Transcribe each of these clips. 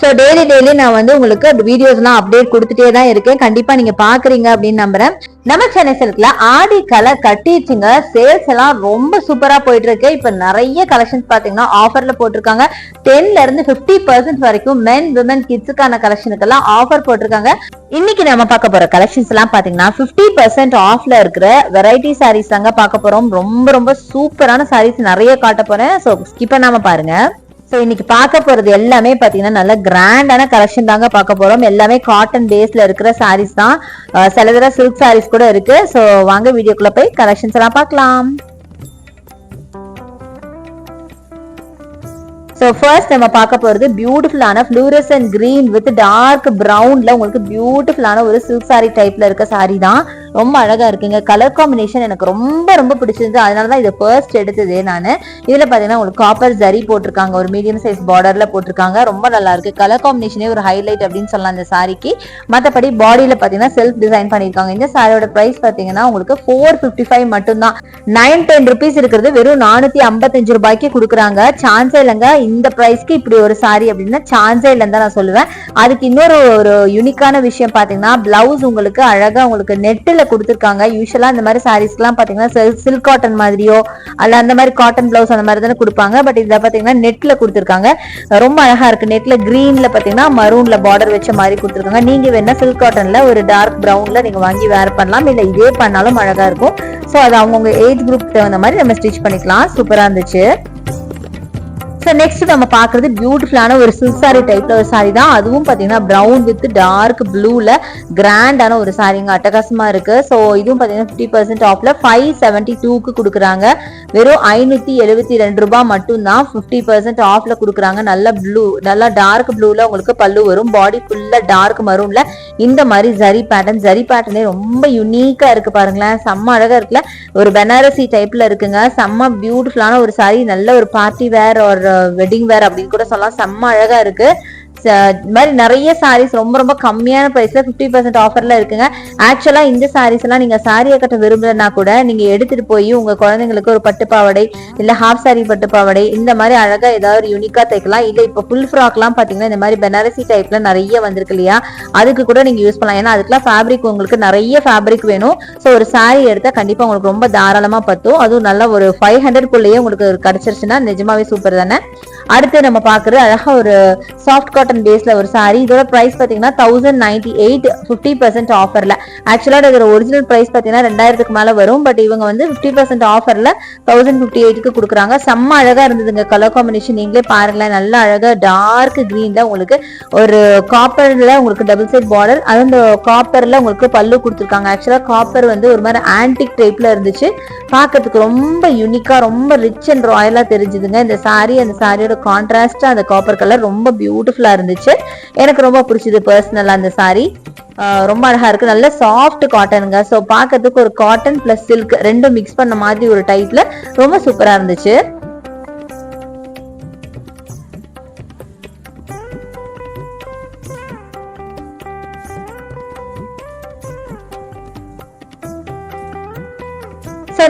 So daily daily நான் வந்து உங்களுக்கு வீடியோஸ்லாம் அப்டேட் கொடுத்துட்டே தான் இருக்கேன். கண்டிப்பாக நீங்கள் பார்க்குறீங்க அப்படின்னு நம்புறேன். நம்ம சென்னை சேலத்தில் ஆடி கலை கட்டிடுச்சுங்க. சேல்ஸ் எல்லாம் ரொம்ப சூப்பராக போயிட்டு இருக்கு. நிறைய கலெக்ஷன்ஸ் பார்த்தீங்கன்னா ஆஃபரில் போட்டிருக்காங்க. டென்ல இருந்து பர்சன்ட் வரைக்கும் மென் விமன் கிட்ஸுக்கான கலெக்ஷனுக்கெல்லாம் ஆஃபர் போட்டிருக்காங்க. இன்னைக்கு நம்ம பார்க்க போற கலெக்ஷன்ஸ் எல்லாம் பாத்தீங்கன்னா பிப்டி பர்சன்ட் ஆஃப்ல இருக்கிற வெரைட்டி சாரீஸ் தாங்க பார்க்க போறோம். ரொம்ப ரொம்ப சூப்பரான சாரீஸ் நிறைய காட்ட போறேன். ஸோ ஸ்கிப் பண்ணாம பாருங்க. ஸோ இன்னைக்கு பார்க்க போறது எல்லாமே பார்த்தீங்கன்னா நல்ல கிராண்டான கலெக்ஷன் தாங்க பார்க்க போறோம். எல்லாமே காட்டன் பேஸ்ல இருக்கிற சாரீஸ் தான். சில தடவை சில்க் சாரீஸ் கூட இருக்கு. ஸோ வாங்க வீடியோக்குள்ளே போய் கலெக்ஷன்ஸ் எல்லாம் பார்க்கலாம். ஸோ ஃபர்ஸ்ட் நம்ம பார்க்க போறது பியூட்டிஃபுல்லான ஃப்ளூரசன் கிரீன் வித் டார்க் ப்ரௌனில் உங்களுக்கு பியூட்டிஃபுல்லான ஒரு சில்க் சாரி டைப்ல இருக்க சாரி தான். ரொம்ப அழகா இருக்குங்க. கலர் காம்பினேஷன் எனக்கு ரொம்ப ரொம்ப பிடிச்சிருந்து அதனால தான் இதை ஃபர்ஸ்ட் எடுத்ததே நான். இதில் பார்த்தீங்கன்னா உங்களுக்கு காப்பர் ஜரி போட்டிருக்காங்க. ஒரு மீடியம் சைஸ் பார்டரில் போட்டிருக்காங்க. ரொம்ப நல்லா இருக்கு. கலர் காம்பினேஷனே ஒரு ஹைலைட் அப்படின்னு சொல்லலாம் இந்த சாரிக்கு மற்றபடி பாடியில் பார்த்தீங்கன்னா செல்ஃப் டிசைன் பண்ணியிருக்காங்க. இந்த சாரியோட ப்ரைஸ் பார்த்தீங்கன்னா உங்களுக்கு ஃபோர் ஃபிஃப்டி ஃபைவ் மட்டும்தான். நைன் டென் ருபீஸ் இருக்கிறது வெறும் நானூற்றி ஐம்பத்தஞ்சு ரூபாய்க்கு கொடுக்குறாங்க. சான்ஸே இல்லைங்க. இந்த ப்ரைஸ்க்கு இப்படி ஒரு சாரி அப்படின்னா சான்ஸே இல்லைன்னு தான் நான் சொல்லுவேன். அதுக்கு இன்னொரு ஒரு யூனிக்கான விஷயம் பார்த்தீங்கன்னா பிளவுஸ் உங்களுக்கு அழகாக உங்களுக்கு நெட்டில் கொடுத்துருக்காங்க. யூஸ்வலா இந்த மாதிரி சாரீஸ்க்குலாம் பாத்தீங்கன்னா சில்க் காட்டன் மாதிரியோ அல்ல அந்த மாதிரி காட்டன் பிளவுஸ் அந்த மாதிரி தானே கொடுப்பாங்க. பட் இதில் பாத்தீங்கன்னா நெட்ல கொடுத்துருக்காங்க. ரொம்ப அழகா இருக்கு. நெட்ல கிரீன்ல பாத்தீங்கன்னா மரூன்ல பார்டர் வச்ச மாதிரி கொடுத்துருக்காங்க. நீங்க வேணா சில்க் காட்டன்ல ஒரு டார்க் ப்ரௌன்ல நீங்க வாங்கி வேர் பண்ணலாம். இல்ல இதே பண்ணாலும் அழகா இருக்கும். ஸோ அது அவங்கவுங்க ஏஜ் குரூப் தகுந்த மாதிரி நம்ம ஸ்டிச் பண்ணிக்கலாம். சூப்பரா இருந்துச்சு. ஸோ நெக்ஸ்ட் நம்ம பார்க்குறது பியூட்டிஃபுல்லான ஒரு சில்க் சாரி டைப்ல ஒரு சாரி தான். அதுவும் பார்த்தீங்கன்னா ப்ரௌன் வித் டார்க் ப்ளூவில் கிராண்டான ஒரு சாரிங்க அட்டகாசமாக இருக்குது ஸோ இதுவும் பார்த்தீங்கன்னா ஃபிஃப்டி பர்சன்ட் ஆஃபில் ஃபைவ் செவன்ட்டி டூக்கு கொடுக்குறாங்க. வெறும் ஐநூற்றி எழுபத்தி ரெண்டு ரூபா மட்டும்தான் ஃபிஃப்டி பர்சன்ட் ஆஃபில் கொடுக்குறாங்க. நல்ல ப்ளூ நல்லா டார்க் ப்ளூவில் உங்களுக்கு பல்லு வரும். பாடி ஃபுல்லாக டார்க் மரூனில் இந்த மாதிரி ஜரி பேட்டர்ன் ஜரி பேட்டர்னே ரொம்ப யூனிக்காக இருக்குது பாருங்களேன். செம்ம அழகாக இருக்குல்ல. ஒரு பெனாரசி டைப்பில் இருக்குங்க. செம்ம பியூட்டிஃபுல்லான ஒரு சாரி நல்ல ஒரு பார்ட்டி வேர் ஒரு வெட்டிங் வேர் அப்படின்னு கூட சொல்லலாம். செம்ம அழகா இருக்கு. இது மாதிரி நிறைய சாரீஸ் ரொம்ப ரொம்ப கம்மியான ப்ரைஸ்ல ஃபிஃப்டி பர்சன்ட் ஆஃபர்ல இருக்குங்க. ஆக்சுவலா இந்த சாரீஸ் எல்லாம் நீங்க சாரியை கட்ட விரும்பலன்னா கூட நீங்க எடுத்துட்டு போய் உங்க குழந்தைங்களுக்கு ஒரு பட்டு பாவடை இல்ல ஹாஃப் சாரி பட்டு பாவடை இந்த மாதிரி அழகா ஏதாவது ஒரு யூனிக்கா தைக்கலாம். இல்ல இப்ப ஃபுல் ஃப்ராக்லாம் பாத்தீங்கன்னா இந்த மாதிரி பெனாரசி டைப்ல நிறைய வந்திருக்கு இல்லையா? அதுக்கு கூட நீங்க யூஸ் பண்ணலாம். ஏன்னா அதுக்கெல்லாம் ஃபேப்ரிக் உங்களுக்கு நிறைய ஃபேப்ரிக் வேணும். ஸோ ஒரு சாரி எடுத்தா கண்டிப்பா உங்களுக்கு ரொம்ப தாராளமா பத்தும். அதுவும் நல்ல ஒரு ஃபைவ் ஹண்ட்ரட் குள்ளேயே உங்களுக்கு கிடைச்சிருச்சுன்னா நிஜமாவே சூப்பர் தானே? அடுத்து நம்ம பாக்குறது அழகா ஒரு சாஃப்ட் காட்டன் பேஸ்ல ஒரு சாரி இதோட பிரைஸ் பாத்தீங்கன்னா thousand ninety eight fifty percent ஆஃபர்ல ஆக்சுவலா இதோட ஒரிஜினல் பிரைஸ் பாத்தீங்கன்னா ரெண்டாயிரத்துக்கு மேல வரும். பட் இவங்க வந்து ஃபிஃப்டி பர்சன்ட் ஆஃபர்ல தௌசண்ட் ஃபிஃப்டி எயிட்டுக்கு கொடுக்குறாங்க. செம்ம அழகா இருந்ததுங்க கலர் காம்பினேஷன் நீங்களே பாருங்களேன். நல்லா அழகா டார்க் கிரீன்ல உங்களுக்கு ஒரு காப்பர்ல உங்களுக்கு டபுள் சைட் பார்டர் அது அந்த காப்பர்ல உங்களுக்கு பல்லு கொடுத்துருக்காங்க. ஆக்சுவலா காப்பர் வந்து ஒரு மாதிரி ஆன்டிக் டைப்ல இருந்துச்சு. பார்க்கறதுக்கு ரொம்ப யூனிக்கா ரொம்ப ரிச் அண்ட் ராயலா தெரிஞ்சுதுங்க. இந்த சாரி அந்த சாரியோட கான்ட்ராஸ்டா அந்த காப்பர் கலர் ரொம்ப பியூட்டிஃபுல்லா இருந்துச்சு. எனக்கு ரொம்ப பிடிச்சது பர்சனலா அந்த சாரி ரொம்ப அழகா இருக்கு. நல்ல சாஃப்ட் காட்டனுங்க ஸோ பார்க்கறதுக்கு ஒரு காட்டன் பிளஸ் சில்க் ரெண்டும் மிக்ஸ் பண்ண மாதிரி ஒரு டைப்ல ரொம்ப சூப்பரா இருந்துச்சு.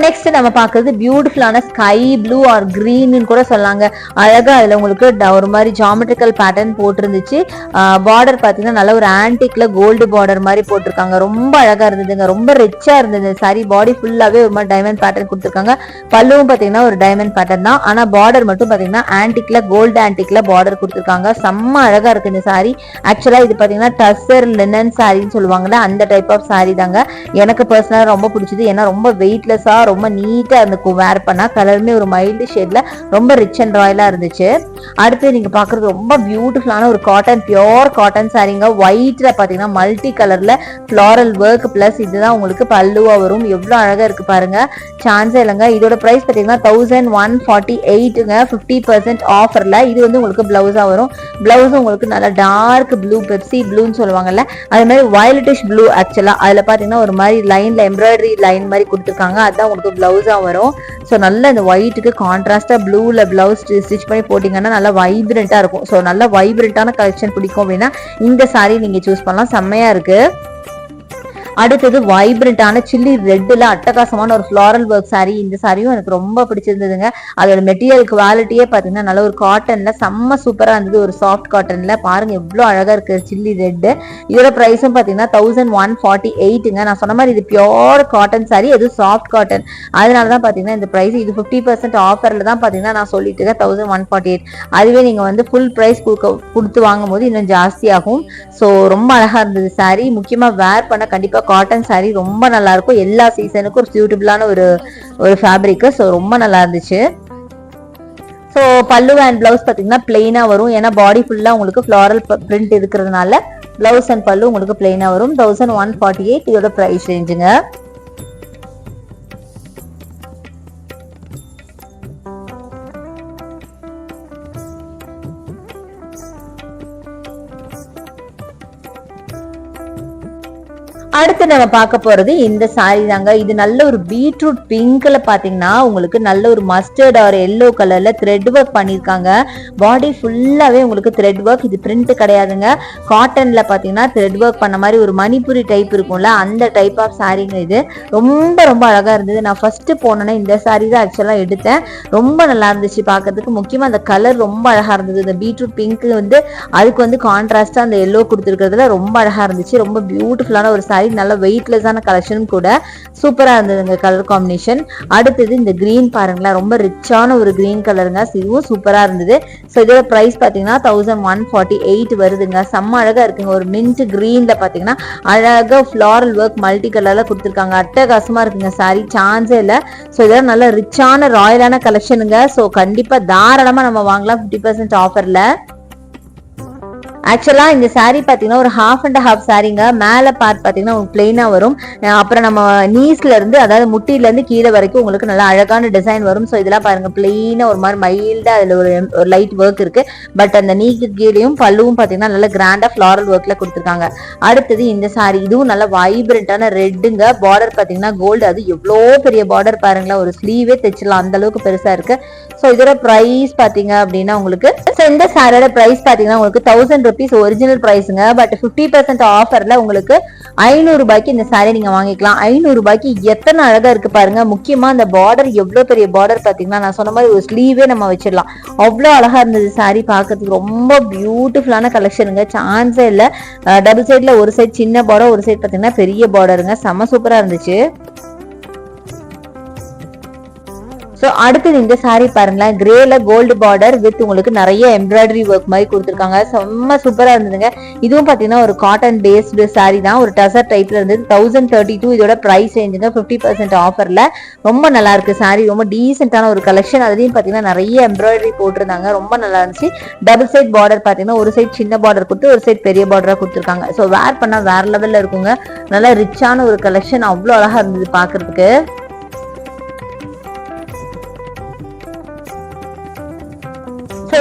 நெக்ஸ்ட் நம்ம பார்க்கறது பியூட்டிஃபுல்லான ஸ்கை ப்ளூ ஆர் ன்னு கூட சொல்லாங்க. அழகாக அதில் உங்களுக்கு ட- ஒரு மாதிரி ஜாமெட்ரிக்கல் பேட்டர்ன் போட்டிருந்துச்சு. பார்டர் பார்த்தீங்கன்னா நல்ல ஒரு ஆன்டிக்கில் கோல்டு பார்டர் மாதிரி போட்டிருக்காங்க. ரொம்ப அழகாக இருந்ததுங்க. ரொம்ப ரிச்சாக இருந்தது. சாரி பாடி ஃபுல்லாகவே ஒரு மாதிரி டைமண்ட் பேட்டர்ன் கொடுத்துருக்காங்க. பல்லுவும் பார்த்தீங்கன்னா ஒரு டைமண்ட் பேட்டர்ன் தான். ஆனால் பார்டர் மட்டும் பார்த்தீங்கன்னா ஆன்டிக்ல கோல்டு ஆன்டிக்கில் பார்டர் கொடுத்துருக்காங்க. செம்ம அழகாக இருக்கு இந்த சாரி ஆக்சுவலாக இது பார்த்தீங்கன்னா டஸ்ஸர் லினன் சாரின்னு சொல்லுவாங்கல்ல அந்த டைப் ஆஃப் சாரி தாங்க. எனக்கு பர்சனலாக ரொம்ப பிடிச்சது. ஏன்னா ரொம்ப வெயிட்லெஸ்ஸாக ரொம்ப நீட்டாக இருந்துக்கும். வேர் பண்ணால் கலருமே ஒரு மைல்டு ஷேடில் ரொம்ப ரிச் அண்ட் ராயலாக இருந்துச்சு. அடுத்து நீங்கள் பார்க்குறது ரொம்ப பியூட்டிஃபுல்லான ஒரு காட்டன் பியோர் காட்டன் சாரீங்க ஒயிட்டில் பார்த்தீங்கன்னா மல்டி கலரில் ஃப்ளாரல் ஒர்க் ப்ளஸ் இதுதான் உங்களுக்கு பல்லுவாக வரும். எவ்வளோ அழகாக இருக்குது பாருங்கள் சான்ஸே இல்லைங்க. இதோட ப்ரைஸ் பார்த்தீங்கன்னா தௌசண்ட் ஒன் ஃபார்ட்டி எயிட்டுங்க ஃபிஃப்டி பர்சன்ட் ஆஃபரில் இது வந்து உங்களுக்கு ப்ளவுஸாக வரும். ப்ளவுஸும் உங்களுக்கு நல்லா டார்க் ப்ளூ பெப்சி ப்ளூன்னு சொல்லுவாங்கல்ல. அது மாதிரி வயலட்டிஷ் ப்ளூ ஆக்சுவலாக அதில் பார்த்தீங்கன்னா ஒரு மாதிரி லைனில் எம்ப்ராய்டரி லைன் மாதிரி கொடுத்துருக்காங்க. அதுதான் உங்களுக்கு உங்களுக்கு பிளவுஸா வரும். ஸோ நல்ல இந்த ஒயிட்டுக்கு கான்ட்ராஸ்டா ப்ளூவில் பிளவுஸ் ஸ்டிச் பண்ணி போட்டிங்கன்னா நல்லா வைப்ரண்ட்டாக இருக்கும். ஸோ நல்லா வைப்ரண்ட்டான கலெக்ஷன் பிடிக்கும் அப்படின்னா இந்த சாரீ நீங்கள் சூஸ் பண்ணலாம். செம்மையாக இருக்குது அடுத்தது வைப்ரண்டான சில்லி ரெட்டில் அட்டகாசமான ஒரு ஃப்ளாரல் ஒர்க் சாரீ இந்த சாரியும் எனக்கு ரொம்ப பிடிச்சிருந்ததுங்க. அதோட மெட்டீரியல் குவாலிட்டியே பார்த்தீங்கன்னா நல்ல ஒரு காட்டனில் செம்ம சூப்பராக இருந்தது. ஒரு சாஃப்ட் காட்டனில் பாருங்கள் எவ்வளோ அழகாக இருக்குது சில்லி ரெட்டு இதோட ப்ரைஸும் பார்த்தீங்கன்னா தௌசண்ட் ஒன் ஃபார்ட்டி எயிட்டுங்க நான் சொன்ன மாதிரி இது பியோர் காட்டன் சாரி அது சாஃப்ட் காட்டன் அதனால தான் பார்த்தீங்கன்னா இந்த ப்ரைஸ் இது ஃபிஃப்டி பர்சன்ட் ஆஃபரில் தான் பார்த்தீங்கன்னா நான் சொல்லிட்டு இருக்கேன் தௌசண்ட் ஒன் ஃபார்ட்டி எயிட் அதுவே நீங்கள் வந்து ஃபுல் ப்ரைஸ் கொடுக்க கொடுத்து வாங்கும் போது இன்னும் ஜாஸ்தியாகும். ஸோ ரொம்ப அழகாக இருந்தது சாரி முக்கியமாக வேர் பண்ண கண்டிப்பாக காட்டன் சாரீ ரொம்ப நல்லா இருக்கும் எல்லா சீசனுக்கும் ஒரு சூட்டபிளான ஒரு ஒரு ஃபேப்ரிக்கு ஸோ ரொம்ப நல்லா இருந்துச்சு ஸோ பல்லு அண்ட் பிளவுஸ் பார்த்தீங்கன்னா பிளெயினாக வரும். ஏன்னா பாடி ஃபுல்லாக உங்களுக்கு ஃப்ளாரல் பிரிண்ட் இருக்கிறதுனால பிளவுஸ் அண்ட் பல்லு உங்களுக்கு பிளெயினாக வரும். தௌசண்ட் ஒன் ஃபார்ட்டி எயிட் இதோட ப்ரைஸ் ரேஞ்சுங்க அடுத்து நம்ம பார்க்க போறது இந்த சாரி தாங்க. இது நல்ல ஒரு பீட்ரூட் பிங்க்ல பாத்தீங்கன்னா உங்களுக்கு நல்ல ஒரு மஸ்டர்ட் ஆர் எல்லோ கலர்ல த்ரெட் ஒர்க் பண்ணிருக்காங்க. பாடி ஃபுல்லாவே உங்களுக்கு த்ரெட் ஒர்க் இது பிரிண்ட் கிடையாதுங்க. காட்டன்ல பாத்தீங்கன்னா த்ரெட் ஒர்க் பண்ண மாதிரி ஒரு மணிப்புரி டைப் இருக்கும்ல அந்த டைப் ஆஃப் சாரிங்க இது. ரொம்ப ரொம்ப அழகா இருந்தது. நான் ஃபர்ஸ்ட் போனேன்னா இந்த சாரி தான் ஆக்சுவலா எடுத்தேன். ரொம்ப நல்லா இருந்துச்சு பாக்குறதுக்கு. முக்கியமா அந்த கலர் ரொம்ப அழகா இருந்தது. இந்த பீட்ரூட் பிங்க் வந்து அதுக்கு வந்து கான்ட்ராஸ்டா அந்த எல்லோ கொடுத்துருக்கிறதுல ரொம்ப அழகா இருந்துச்சு. ரொம்ப பியூட்டிஃபுல்லான ஒரு சாரி நல்ல வெயிட்லெஸ்ஸான கலெக்ஷனும் கூட சூப்பரா இருந்ததுங்க கலர் காம்பினேஷன் அடுத்தது இந்த கிரீன் பாருங்களேன் ரொம்ப ரிச்சான ஒரு கிரீன் கலருங்க இதுவும் சூப்பரா இருந்தது. ஸோ இதோட ப்ரைஸ் பார்த்தீங்கன்னா தௌசண்ட் ஒன் ஃபார்ட்டி எயிட் வருதுங்க. செம்ம அழகா இருக்குங்க. ஒரு மின்ட் கிரீன்ல பார்த்தீங்கன்னா அழகா ஃப்ளாரல் ஒர்க் மல்டி கலர்ல கொடுத்துருக்காங்க. அட்டகாசமா இருக்குங்க சாரி சான்ஸே இல்லை. ஸோ இதெல்லாம் நல்ல ரிச்சான ராயலான கலெக்ஷனுங்க ஸோ கண்டிப்பாக தாராளமாக நம்ம வாங்கலாம். ஃபிஃப்டி பர்சன்ட் ஆஃபர்ல ஆக்சுவலாக இந்த சாரீ பார்த்தீங்கன்னா ஒரு ஹாஃப் அண்ட் ஹாஃப் சாரீங்க மேலே பார்ட் பார்த்தீங்கன்னா உங்களுக்கு பிளெயினா வரும். அப்புறம் நம்ம நீஸ்லேருந்து அதாவது முட்டிலேருந்து கீழே வரைக்கும் உங்களுக்கு நல்லா அழகான டிசைன் வரும். ஸோ இதெல்லாம் பாருங்கள் பிளெயினாக ஒரு மாதிரி மைல்டாக அதில் ஒரு ஒரு லைட் ஒர்க் இருக்குது பட் அந்த நீக்கு கீழேயும் பல்லுவும் பார்த்தீங்கன்னா நல்ல கிராண்டாக ஃப்ளாரல் ஒர்க்கில் கொடுத்துருக்காங்க. அடுத்தது இந்த saree இதுவும் நல்ல வைப்ரண்ட்டான ரெட்டுங்க பார்டர் பார்த்தீங்கன்னா கோல்டு அது எவ்வளோ பெரிய பார்டர் பாருங்களேன். ஒரு ஸ்லீவே தைச்சிடலாம். அந்த அளவுக்கு பெருசாக இருக்கு. ஸோ இதோட ப்ரைஸ் பார்த்தீங்க அப்படின்னா உங்களுக்கு ஸோ இந்த சாரியோட ப்ரைஸ் பார்த்தீங்கன்னா உங்களுக்கு தௌசண்ட் ருபீஸ் ஒரிஜினல் ப்ரைஸுங்க பட் ஃபிஃப்டி பர்சன்ட் ஆஃபரில் உங்களுக்கு ஐநூறுரூபாய்க்கு இந்த சாரீ நீங்கள் வாங்கிக்கலாம். ஐநூறுரூபாய்க்கு எத்தனை அழகாக இருக்குது பாருங்க. முக்கியமாக அந்த பார்டர் எவ்வளோ பெரிய பார்டர் பார்த்தீங்கன்னா நான் சொன்ன மாதிரி ஒரு ஸ்லீவே நம்ம வச்சிடலாம். அவ்வளோ அழகாக இருந்தது சாரீ பார்க்கறதுக்கு ரொம்ப பியூட்டிஃபுல்லான கலெக்ஷனுங்க சான்ஸே இல்லை. டபுள் சைடில் ஒரு சைட் சின்ன பார்டர் ஒரு சைடு பார்த்தீங்கன்னா பெரிய பார்டருங்க செம்ம சூப்பராக இருந்துச்சு. ஸோ அடுத்தது இந்த சாரீ பாருங்களேன். கிரேல கோல்டு பார்டர் வித் உங்களுக்கு நிறைய எம்ப்ராய்டரி ஒர்க் மாதிரி கொடுத்துருக்காங்க. செம்ம சூப்பராக இருந்ததுங்க. இதுவும் பார்த்தீங்கன்னா ஒரு காட்டன் பேஸ்டு சாரீ தான். ஒரு டசர் டைப்ல இருந்தது தௌசண்ட் தேர்ட்டி டூ இதோட ப்ரைஸ் ரேஞ்சுங்க ஃபிஃப்டி பர்சன்ட் ஆஃபரில் ரொம்ப நல்லா இருக்கு சாரீ ரொம்ப டீசென்டான ஒரு கலெக்ஷன் அதுலேயும் பார்த்தீங்கன்னா நிறைய எம்ப்ராய்டரி போட்டிருந்தாங்க. ரொம்ப நல்லா இருந்துச்சு. டபுள் சைட் பார்டர் பார்த்தீங்கன்னா ஒரு சைட் சின்ன பார்டர் கொடுத்து ஒரு சைட் பெரிய பார்டராக கொடுத்துருக்காங்க. ஸோ வேர் பண்ணால் வேற லெவலில் இருக்குங்க. நல்லா ரிச்சான ஒரு கலெக்ஷன் அவ்வளோ அழகாக இருந்தது பார்க்குறதுக்கு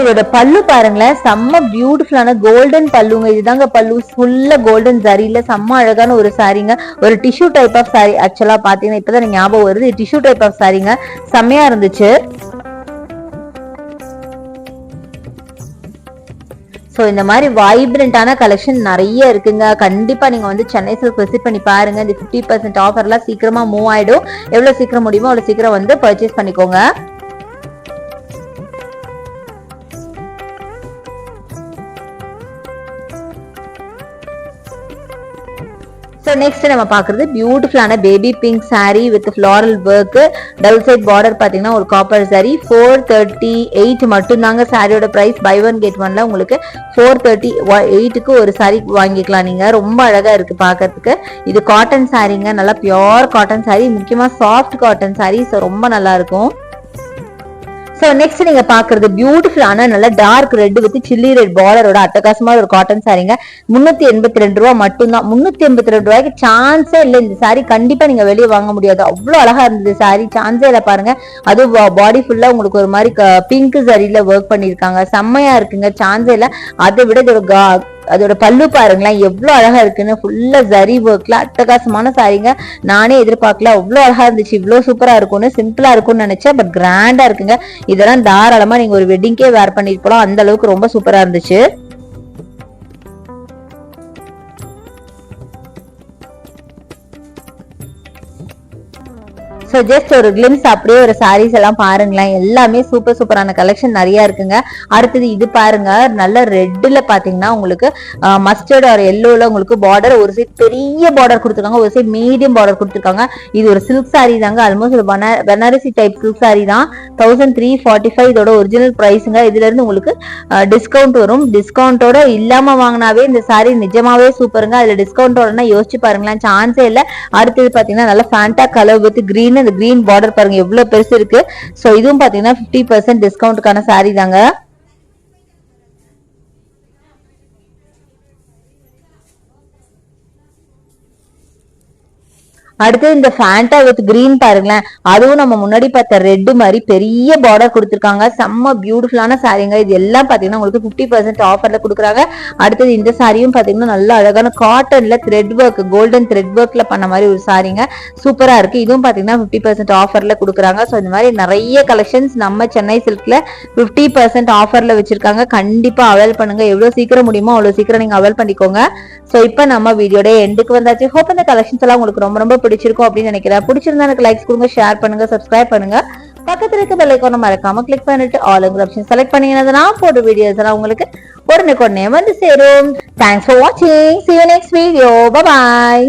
இதோட பல்லு பாருங்களேன் செம்ம பியூட்டிஃபுல்லான கோல்டன் பல்லுங்க. இதுதாங்க பல்லு. ஃபுல்லா கோல்டன் சரியில செம்ம அழகான ஒரு சாரீங்க ஒரு டிஷ்யூ டைப் ஆஃப் சாரி ஆக்சுவலா பாத்தீங்கன்னா இப்பதான் ஞாபகம் வருது. டிஷ்யூ டைப் ஆஃப் சாரிங்க செம்மையா இருந்துச்சு. ஸோ இந்த மாதிரி வைப்ரண்டான கலெக்ஷன் நிறைய இருக்குங்க. கண்டிப்பா நீங்க வந்து சென்னை சில்க் விசிட் பண்ணி பாருங்க. இந்த ஃபிஃப்டி பர்சன்ட் ஆஃபர்லாம் சீக்கிரமா மூவ் ஆயிடும். எவ்வளோ சீக்கிரம் முடியுமோ அவ்வளோ சீக்கிரம் வந்து பர்ச்சேஸ் பண்ணிக்கோங்க. ஸோ நெக்ஸ்ட் நம்ம பார்க்குறது பியூட்டிஃபுல்லான baby pink sari with floral work double side border பார்த்தீங்கன்னா ஒரு copper sari four thirty eight மட்டும்தாங்க சாரியோட ப்ரைஸ் பை ஒன் கெட் ஒன்ல உங்களுக்கு ஃபோர் தேர்ட்டி எயிட்டுக்கு ஒரு saree வாங்கிக்கலாம் நீங்கள் ரொம்ப அழகாக இருக்குது பார்க்கறதுக்கு. இது காட்டன் சாரீங்க நல்லா பியோர் காட்டன் சாரீ முக்கியமாக சாஃப்ட் காட்டன் சாரீ ஸோ ரொம்ப நல்லாயிருக்கும் ஸோ நெக்ஸ்ட் நீங்க பாக்குறது பியூட்டிஃபுல்லான நல்ல dark red with chilli red பார்டரோட அட்டகாசமான ஒரு காட்டன் சாரீங்க முன்னூத்தி எண்பத்தி ரெண்டு ரூபா மட்டும்தான். முன்னூத்தி எண்பத்தி ரெண்டு ரூபாய்க்கு சான்ஸே இல்லை. இந்த சாரி கண்டிப்பா நீங்க வெளியே வாங்க முடியாது. அவ்வளோ அழகா இருந்தது சாரி சான்ஸே இல்லை பாருங்க. அதுவும் பாடி ஃபுல்லா உங்களுக்கு ஒரு மாதிரி பிங்க் சரியில ஒர்க் பண்ணியிருக்காங்க. செம்மையா இருக்குங்க. சான்ஸே இல்லை. அதை விட இதோட அதோட பல்லு பாருங்களேன் எவ்வளவு அழகா இருக்குன்னு. ஃபுல்லா ஜரி ஒர்க்ல அட்டகாசமான சாரீங்க நானே எதிர்பார்க்கல அவ்வளோ அழகா இருந்துச்சு. இவ்வளவு சூப்பரா இருக்கும்னு சிம்பிளா இருக்கும்னு நினைச்சேன். பட் கிராண்டா இருக்குங்க. இதெல்லாம் தாராளமா நீங்க ஒரு வெட்டிங்கே வேர் பண்ணிட்டு போலாம். அந்த அளவுக்கு ரொம்ப சூப்பரா இருந்துச்சு. ஸோ ஜஸ்ட் ஒரு கிளிம்ஸ் அப்படியே ஒரு சாரீஸ் எல்லாம் பாருங்களேன். எல்லாமே சூப்பர் சூப்பரான கலெக்ஷன் நிறைய இருக்குங்க. அடுத்தது இது பாருங்க நல்ல ரெட்டில் பார்த்தீங்கன்னா உங்களுக்கு மஸ்டர்ட் ஒரு எல்லோல உங்களுக்கு பார்டர் ஒரு சைட் பெரிய பார்டர் கொடுத்துருக்காங்க. ஒரு சைட் மீடியம் பார்டர் கொடுத்துருக்காங்க. இது ஒரு சில்க் சாரீ தாங்க. ஆல்மோஸ்ட் ஒரு பனாரசி டைப் சில்க் சாரீ தான். தௌசண்ட் த்ரீ ஃபார்ட்டி ஃபைவ் இதோட ஒரிஜினல் ப்ரைஸுங்க இதுல இருந்து உங்களுக்கு டிஸ்கவுண்ட் வரும். டிஸ்கவுண்டோட இல்லாம வாங்கினாவே இந்த சாரீ நிஜமாவே சூப்பருங்க அதுல டிஸ்கவுண்டோடனா யோசிச்சு பாருங்களேன். சான்ஸே இல்லை. அடுத்தது பாத்தீங்கன்னா நல்ல ஃபேண்டா கலர் வித் கிரீன் அந்த கிரீன் பார்டர் பாருங்க எவ்வளவு பெருசு இருக்கு. ஸோ இதுவும் பாத்தீங்கன்னா 50% பர்சன்ட் டிஸ்கவுண்ட்டுக்கான சாரீ தாங்க. அடுத்து இந்த ஃபேண்டா வித் கிரீன் பாருங்களேன். அதுவும் நம்ம முன்னாடி பார்த்த ரெட்டு மாதிரி பெரிய பார்டர் கொடுத்துருக்காங்க. செம்ம பியூட்டிஃபுல்லான சாரீங்க இது எல்லாம் பார்த்தீங்கன்னா உங்களுக்கு 50% பர்சன்ட் ஆஃபரில் கொடுக்குறாங்க. அடுத்தது இந்த சாரியும் பார்த்தீங்கன்னா நல்ல அழகான காட்டனில் த்ரெட் ஒர்க் கோல்டன் த்ரெட் ஒர்க்கில் பண்ண மாதிரி ஒரு சாரீங்க சூப்பராக இருக்குது இதுவும் பார்த்தீங்கன்னா ஃபிஃப்டி பர்சன்ட் ஆஃபரில் கொடுக்குறாங்க. ஸோ இந்த மாதிரி நிறைய கலெக்ஷன்ஸ் நம்ம சென்னை சில்கில் ஃபிஃப்டி பர்சன்ட் ஆஃபரில் வச்சுருக்காங்க. கண்டிப்பாக அவைல் பண்ணுங்கள் எவ்வளோ சீக்கிரம் முடியுமோ அவ்வளோ சீக்கிரம் நீங்கள் அவைல் பண்ணிக்கோங்க. ஸோ இப்போ நம்ம வீடியோட எண்டுக்கு வந்தாச்சு. ஹோப் இந்த கலெக்ஷன்ஸ் எல்லாம் உங்களுக்கு ரொம்ப ரொம்ப பிடிச்சிருக்கும் அப்படின்னு நினைக்கிறேன். பிடிச்சிருந்தா எனக்கு லைக்ஸ் கொடுங்க ஷேர் பண்ணுங்க சப்ஸ்கிரைப் பண்ணுங்க. பக்கத்துல இருக்க பெல் ஐக்கான மறக்காம கிளிக் பண்ணிட்டு ஆளுங்கிற ஆப்ஷன் செலக்ட் பண்ணீங்கன்னா நான் போடுற வீடியோஸ் எல்லாம் உங்களுக்கு உடனுக்குடனே வந்து சேரும். தேங்க்ஸ் ஃபார் வாட்சிங் see you next video bye